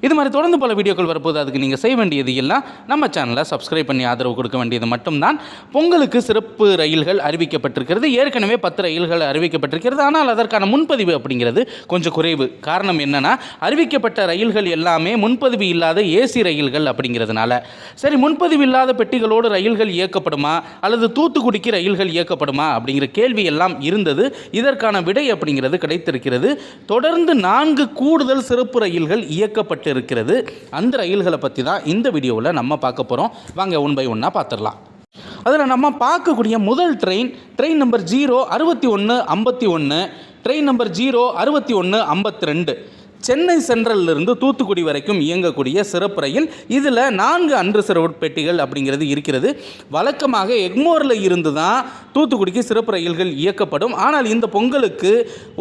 இது மாதிரி தொடர்ந்து பல வீடியோக்கள் வரப்போது அதுக்கு நீங்கள் செய்ய வேண்டியது எல்லாம் நம்ம சேனலை சப்ஸ்கிரைப் பண்ணி ஆதரவு கொடுக்க வேண்டியது மட்டும்தான். பொங்கலுக்கு சிறப்பு ரயில்கள் அறிவிக்கப்பட்டிருக்கிறது. ஏற்கனவே பத்து ரயில்கள் அறிவிக்கப்பட்டிருக்கிறது. ஆனால் அதற்கான முன்பதிவு அப்படிங்கிறது கொஞ்சம் குறைவு. காரணம் என்னென்னா அறிவிக்கப்பட்ட ரயில்கள் எல்லாமே முன்பதிவு இல்லாத ஏசி ரயில்கள் அப்படிங்கிறதுனால. சரி முன்பதிவு இல்லாத பெட்டிகளோடு ரயில்கள் இயக்கப்படுமா? அல்லது தூத்துக்குடிக்கு ரயில்கள் இயக்கப்படுமா? அப்படிங்கிற கேள்வி எல்லாம் இருந்தது. இதற்கான விடை அப்படிங்கிறது கிடைத்திருக்கிறது. தொடர்ந்து நான்கு கூடுதல் சிறப்பு ரயில்கள் இயக்கப்பட்டு இருக்கிறது. அந்த ரயில்களை பற்றி தான் இந்த வீடியோவில் நம்ம பார்க்க போகிறோம் வாங்க ஒன் பை ஒன்னாக பார்த்துடலாம் அதில் நம்ம பார்க்கக்கூடிய முதல் ட்ரெயின் ட்ரெயின் நம்பர் ஜீரோ அறுபத்தி ஒன்று ஐம்பத்தி ஒன்று ட்ரெயின் நம்பர் ஜீரோ அறுபத்தி ஒன்று ஐம்பத்தி ரெண்டு. சென்னை சென்ட்ரல்லிருந்து தூத்துக்குடி வரைக்கும் இயங்கக்கூடிய சிறப்பு ரயில் இதில் நான்கு அன்ரிசர்வ்ட் பெட்டிகள் அப்படிங்கிறது இருக்கிறது. வழக்கமாக எக்மோரில் இருந்து தான் தூத்துக்குடிக்கு சிறப்பு ரயில்கள் இயக்கப்படும். ஆனால் இந்த பொங்கலுக்கு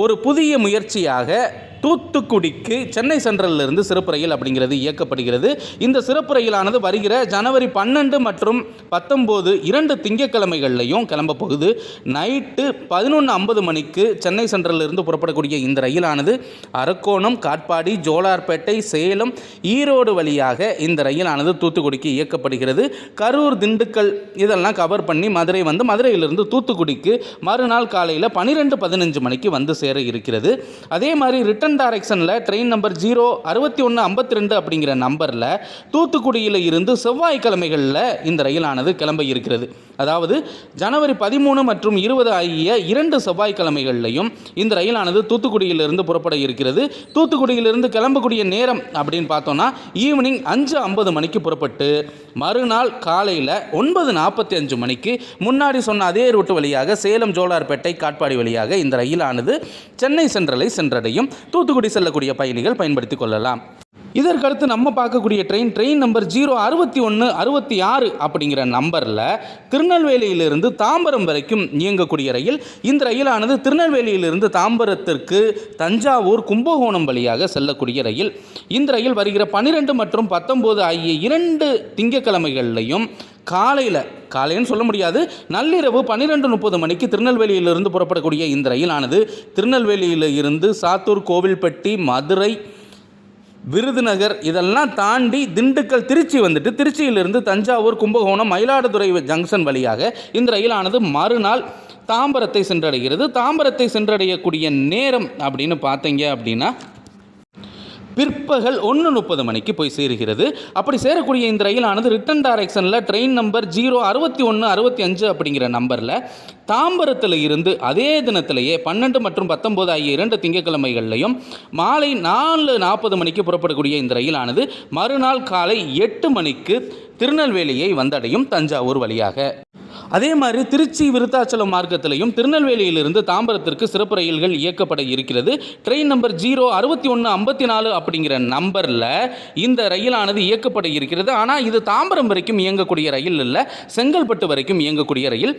ஒரு புதிய முயற்சியாக தூத்துக்குடிக்கு சென்னை சென்ட்ரல்ல இருந்து சிறப்பு ரயில் அப்படிங்கிறது இயக்கப்படுகிறது. இந்த சிறப்பு ரயிலானது வருகிற ஜனவரி பன்னெண்டு மற்றும் பத்தொம்போது இரண்டு திங்கட்கிழமைகள்லையும் கிளம்ப போகுது. நைட்டு பதினொன்று ஐம்பது மணிக்கு சென்னை சென்ட்ரலிருந்து புறப்படக்கூடிய இந்த ரயிலானது அரக்கோணம் காட்பாடி ஜோலார்பேட்டை சேலம் ஈரோடு வழியாக இந்த ரயிலானது தூத்துக்குடிக்கு இயக்கப்படுகிறது. கரூர் திண்டுக்கல் இதெல்லாம் கவர் பண்ணி மதுரை வந்து மதுரையிலிருந்து தூத்துக்குடிக்கு மறுநாள் காலையில் பன்னிரெண்டு பதினஞ்சு மணிக்கு வந்து சேர இருக்கிறது. அதே மாதிரி ரிட்டன் டைரக்ஷனில் ட்ரெயின் நம்பர் ஜீரோ அறுபத்தி ஒன்று ஐம்பத்தி ரெண்டு அப்படிங்கிற நம்பரில் தூத்துக்குடியில் இருந்து செவ்வாய்க்கிழமைகளில் இந்த ரயிலானது கிளம்ப இருக்கிறது. அதாவது ஜனவரி பதிமூணு மற்றும் இருபது ஆகிய இரண்டு செவ்வாய்க்கிழமைகள்லையும் இந்த ரயிலானது தூத்துக்குடியிலிருந்து புறப்பட இருக்கிறது. தூத்துக்குடியிலிருந்து கிளம்பக்கூடிய நேரம் அப்படின்னு பார்த்தோன்னா ஈவினிங் அஞ்சு ஐம்பது மணிக்கு புறப்பட்டு மறுநாள் காலையில் ஒன்பது நாற்பத்தி அஞ்சு மணிக்கு முன்னாடி சொன்ன அதே ரூட்டு வழியாக சேலம் ஜோலார்பேட்டை காட்பாடி வழியாக இந்த ரயிலானது சென்னை சென்ட்ரலை சென்றடையும். தூத்துக்குடி செல்லக்கூடிய பயணிகள் பயன்படுத்திக் கொள்ளலாம். இதற்கடுத்து நம்ம பார்க்கக்கூடிய ட்ரெயின் ட்ரெயின் நம்பர் ஜீரோ அறுபத்தி ஒன்று அறுபத்தி ஆறு அப்படிங்கிற நம்பரில் திருநெல்வேலியிலிருந்து தாம்பரம் வரைக்கும் இயங்கக்கூடிய ரயில். இந்த ரயிலானது திருநெல்வேலியிலிருந்து தாம்பரத்திற்கு தஞ்சாவூர் கும்பகோணம் வழியாக செல்லக்கூடிய ரயில். இந்த ரயில் வருகிற பன்னிரெண்டு மற்றும் பத்தொம்போது ஆகிய இரண்டு திங்கக்கிழமைகள்லையும் காலையில் காலைன்னு சொல்ல முடியாது. நள்ளிரவு பன்னிரெண்டு முப்பது மணிக்கு திருநெல்வேலியிலிருந்து புறப்படக்கூடிய இந்த ரயிலானது திருநெல்வேலியில் இருந்து சாத்தூர் கோவில்பட்டி மதுரை விருதுநகர் இதெல்லாம் தாண்டி திண்டுக்கல் திருச்சி வந்துட்டு திருச்சியிலிருந்து தஞ்சாவூர் கும்பகோணம் மயிலாடுதுறை ஜங்ஷன் வழியாக இந்த ரயிலானது மறுநாள் தாம்பரத்தை சென்றடைகிறது. தாம்பரத்தை சென்றடையக்கூடிய நேரம் அப்படின்னு பார்த்தீங்க அப்படின்னா பிற்பகல் ஒன்று முப்பது மணிக்கு போய் சேருகிறது. அப்படி சேரக்கூடிய இந்த ரயிலானது ரிட்டன் டைரக்ஷனில் ட்ரெயின் நம்பர் ஜீரோ அறுபத்தி ஒன்று அறுபத்தி அஞ்சு அப்படிங்கிற நம்பரில் தாம்பரத்தில் இருந்து அதே தினத்திலேயே பன்னெண்டு மற்றும் பத்தொம்போது ஆகிய இரண்டு திங்கட்கிழமைகள்லையும் மாலை நாலு நாற்பது மணிக்கு புறப்படக்கூடிய இந்த ரயிலானது மறுநாள் காலை எட்டு மணிக்கு திருநெல்வேலியை வந்தடையும் தஞ்சாவூர் வழியாக. அதே மாதிரி திருச்சி விருத்தாச்சலம் மார்க்கத்திலையும் திருநெல்வேலியிலிருந்து தாம்பரத்திற்கு சிறப்பு ரயில்கள் இயக்கப்பட இருக்கிறது. ட்ரெயின் நம்பர் ஜீரோ அறுபத்தி ஒன்று ஐம்பத்தி நாலு அப்படிங்கிற நம்பரில் இந்த ரயிலானது இயக்கப்பட இருக்கிறது. ஆனால் இது தாம்பரம் வரைக்கும் இயங்கக்கூடிய ரயில் இல்லை. செங்கல்பட்டு வரைக்கும் இயங்கக்கூடிய ரயில்.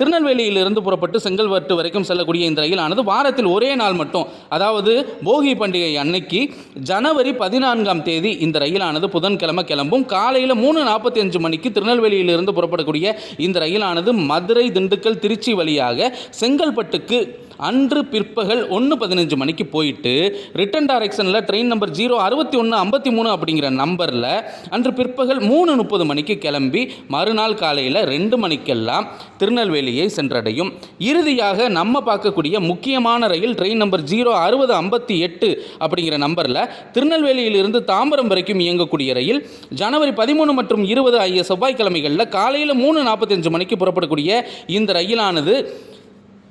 திருநெல்வேலியிலிருந்து புறப்பட்டு செங்கல்பட்டு வரைக்கும் செல்லக்கூடிய இந்த ரயிலானது வாரத்தில் ஒரே நாள் மட்டும் அதாவது போகி பண்டிகை அன்னைக்கு ஜனவரி பதினான்காம் தேதி இந்த ரயிலானது புதன்கிழமை கிளம்பும். காலையில் மூணு நாற்பத்தி அஞ்சு மணிக்கு திருநெல்வேலியிலிருந்து புறப்படக்கூடிய இந்த ரயில் ரயிலானது மதுரை திண்டுக்கல் திருச்சி வழியாக செங்கல்பட்டுக்கு அன்று பிற்பகல் ஒன்று பதினஞ்சு மணிக்கு போயிட்டு ரிட்டன் டைரக்ஷனில் ட்ரெயின் நம்பர் ஜீரோ அறுபத்தி ஒன்று ஐம்பத்தி மூணு அப்படிங்கிற நம்பரில் அன்று பிற்பகல் மூணு முப்பது மணிக்கு கிளம்பி மறுநாள் காலையில் ரெண்டு மணிக்கெல்லாம் திருநெல்வேலியை சென்றடையும். இறுதியாக நம்ம பார்க்கக்கூடிய முக்கியமான ரயில் ட்ரெயின் நம்பர் ஜீரோ அறுபது ஐம்பத்தி எட்டு அப்படிங்கிற நம்பரில் திருநெல்வேலியிலிருந்து தாம்பரம் வரைக்கும் இயங்கக்கூடிய ரயில் ஜனவரி பதிமூணு மற்றும் இருபது ஆகிய செவ்வாய்க்கிழமைகளில் காலையில் மூணு நாற்பத்தஞ்சு மணிக்கு புறப்படக்கூடிய இந்த ரயிலானது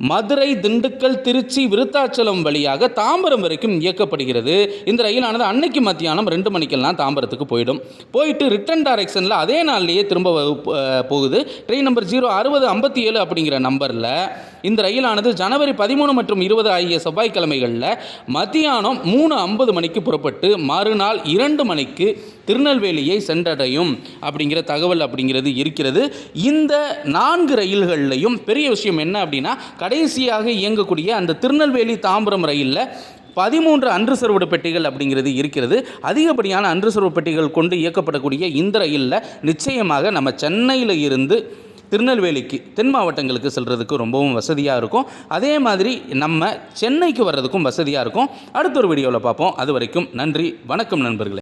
மதுரை திண்டுக்கல் திருச்சி விருத்தாச்சலம் வழியாக தாம்பரம் வரைக்கும் இயக்கப்படுகிறது. இந்த ரயிலானது அன்னைக்கு மத்தியானம் ரெண்டு மணிக்கெல்லாம் தாம்பரத்துக்கு போயிடும். போயிட்டு ரிட்டர்ன் டைரக்ஷனில் அதே நாள்லேயே திரும்ப போகுது. ட்ரெயின் நம்பர் ஜீரோ அறுபது ஐம்பத்தி ஏழு அப்படிங்கிற நம்பரில் இந்த ரயிலானது ஜனவரி பதிமூணு மற்றும் இருபது ஆகிய செவ்வாய்க்கிழமைகளில் மத்தியானம் மூணு ஐம்பது மணிக்கு புறப்பட்டு மறுநாள் இரண்டு மணிக்கு திருநெல்வேலியை சென்றடையும் அப்படிங்கிற தகவல் அப்படிங்கிறது இருக்கிறது. இந்த நான்கு ரயில்கள்லையும் பெரிய விஷயம் என்ன அப்படின்னா கடைசியாக இயங்கக்கூடிய அந்த திருநெல்வேலி தாம்பரம் ரயிலில் பதிமூன்று அன்ரிசர்வ்டு பெட்டிகள் அப்படிங்கிறது இருக்கிறது. அதிகப்படியான அன்ரிசர்வ் பெட்டிகள் கொண்டு இயக்கப்படக்கூடிய இந்த ரயிலில் நிச்சயமாக நம்ம சென்னையில் இருந்து திருநெல்வேலிக்கு தென் மாவட்டங்களுக்கு செல்கிறதுக்கு ரொம்பவும் வசதியாக இருக்கும். அதே மாதிரி நம்ம சென்னைக்கு வர்றதுக்கும் வசதியாக இருக்கும். அடுத்த ஒரு வீடியோவில் பார்ப்போம். அது வரைக்கும் நன்றி வணக்கம் நண்பர்களே.